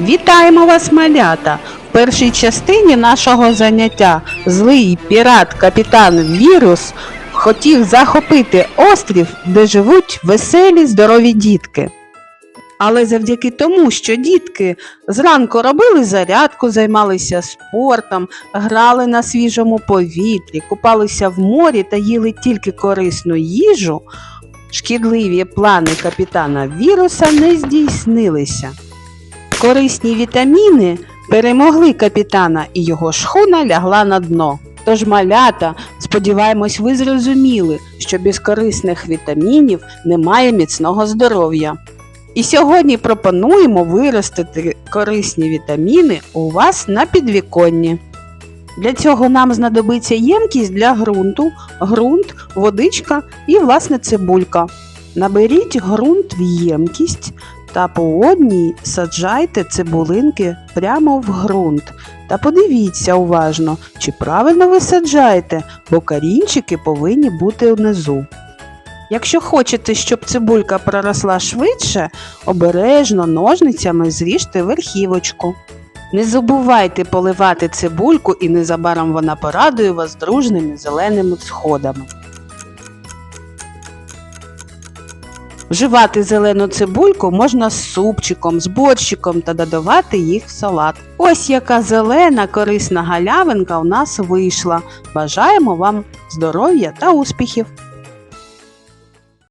Вітаємо вас, малята! В першій частині нашого заняття злий пірат капітан Вірус хотів захопити острів, де живуть веселі здорові дітки. Але завдяки тому, що дітки зранку робили зарядку, займалися спортом, грали на свіжому повітрі, купалися в морі та їли тільки корисну їжу, шкідливі плани капітана віруса не здійснилися. Корисні вітаміни перемогли капітана, і його шхуна лягла на дно. Тож, малята, сподіваємось, ви зрозуміли, що без корисних вітамінів немає міцного здоров'я. І сьогодні пропонуємо виростити корисні вітаміни у вас на підвіконні. Для цього нам знадобиться ємкість для ґрунту, ґрунт, водичка і власне цибулька. Наберіть ґрунт в ємкість та по одній саджайте цибулинки прямо в ґрунт. Та подивіться уважно, чи правильно ви саджаєте, бо корінчики повинні бути внизу. Якщо хочете, щоб цибулька проросла швидше, обережно ножницями зріжте верхівочку. Не забувайте поливати цибульку і незабаром вона порадує вас дружними зеленими сходами. Вживати зелену цибульку можна з супчиком, з борщиком та додавати їх в салат. Ось яка зелена корисна галявинка у нас вийшла. Бажаємо вам здоров'я та успіхів!